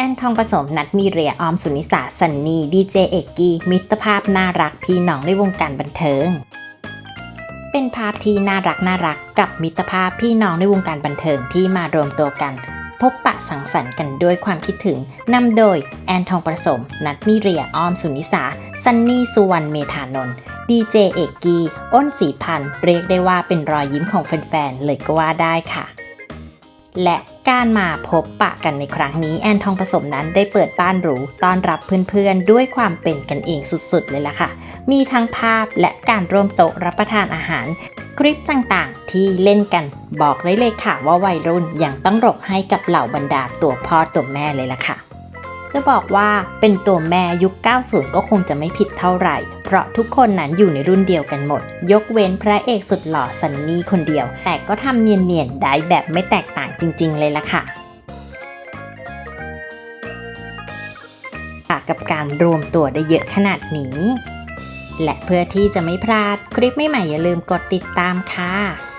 แอนทองผสมนัดมีเรียออมสุนิสาสันนีดีเจเอกกี้มิตรภาพน่ารักพี่น้องในวงการบันเทิง เป็นภาพที่น่ารักน่ารักกับมิตรภาพพี่น้องในวงการบันเทิงที่มารวมตัวกัน พบปะสังสรรค์กันด้วยความคิดถึงนำโดยแอนทองประสม นัดมิเรียออมสุนิสาซันนี่สุวรรณเมธานนท์ดีเจเอกกีอ้นสีพันเรียกได้ว่าเป็นรอยยิ้มของแฟนๆเลยก็ว่าได้ค่ะ และการมาพบปะกันในครั้งนี้แอนทองผสมนั้นได้เปิดบ้านหรูต้อนรับเพื่อนๆ ด้วยความเป็นกันเองสุดๆ เลยล่ะค่ะ มีทั้งภาพและการร่วมโต๊ะรับประทานอาหาร คลิปต่างๆ ที่เล่นกันบอกได้เลยค่ะว่าวัยรุ่นยังต้องหลบให้กับเหล่าบรรดาตัวพ่อตัวแม่เลยล่ะค่ะ จะบอกว่าเป็นตัวแม่ยุค 90 ก็คงจะไม่ผิดเท่าไหร่ เพราะทุกคนนั้นอยู่ในรุ่นเดียวกันหมด ยกเว้นพระเอกสุดหล่อซันนี่คนเดียว แต่ก็ทำเนียนๆได้แบบไม่แตกต่างจริง ๆ เลยล่ะค่ะกับการรวมตัวได้เยอะขนาดนี้ และเพื่อที่จะไม่พลาดคลิปใหม่ๆอย่าลืมกดติดตามค่ะ